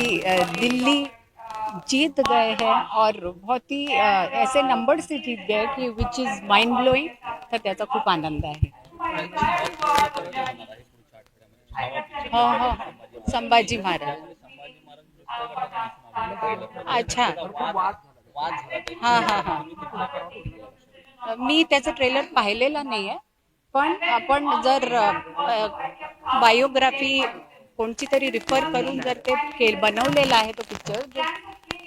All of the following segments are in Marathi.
कि दिल्ली जीत गए हैं और बहुत ही ऐसे नंबर से जीत गए की विच इज माइंड ब्लोईंग तर त्याचा खूप आनंद आहे. हो हो. संभाजी महाराज. अच्छा. हा हा हा. मी त्याचं ट्रेलर पाहिलेला नाहीये पण आपण जर बायोग्राफी कोणची तरी रिफर करून जर ते के बनवलेला आहे तो पिक्चर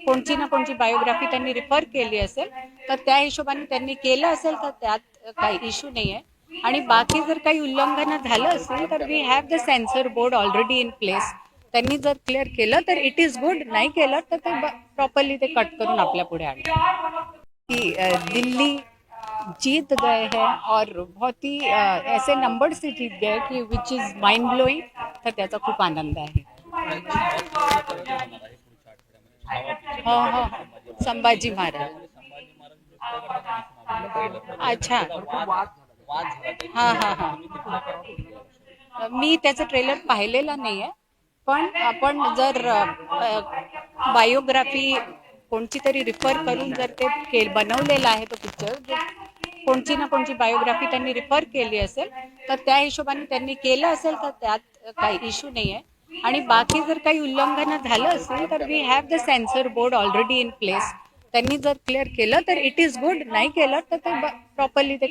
कोणची ना कोणची बायोग्राफी त्यांनी रिफर केली असेल तर त्या हिशोबाने त्यांनी केलं असेल तर त्यात काही इश्यू नाही आहे आणि बाकी जर काही उल्लंघन झालं असेल तर we have the censor board already in place त्यांनी जर क्लिअर केलं तर इट इज गुड नाही केलं तर ते प्रॉपरली ते कट करून आपल्या पुढे आणलं की दिल्ली जीत गए हैं और बहुत ही ऐसे नंबर से जीत गए कि विच इज माइंड ब्लोइंग तर त्याचा खूप आनंद आहे. हो हो. संभाजी महाराज. अच्छा. हा हा हा. मी त्याचं ट्रेलर पाहिलेला नाहीये पण आपण जर बायोग्राफी कोणची तरी रिफर करून जर ते बनवलेला आहे तो पिक्चर कोणची ना कोणची बायोग्राफी त्यांनी रिफर केली असेल तर त्या हिशोबाने त्यांनी केलं असेल तर त्यात काही इश्यू नाही आहे आणि बाकी जर काही उल्लंघन झालं असेल तर we have the censor board already in place त्यांनी जर क्लिअर केलं तर इट इज गुड नाही केलं तर ते प्रॉपरली ते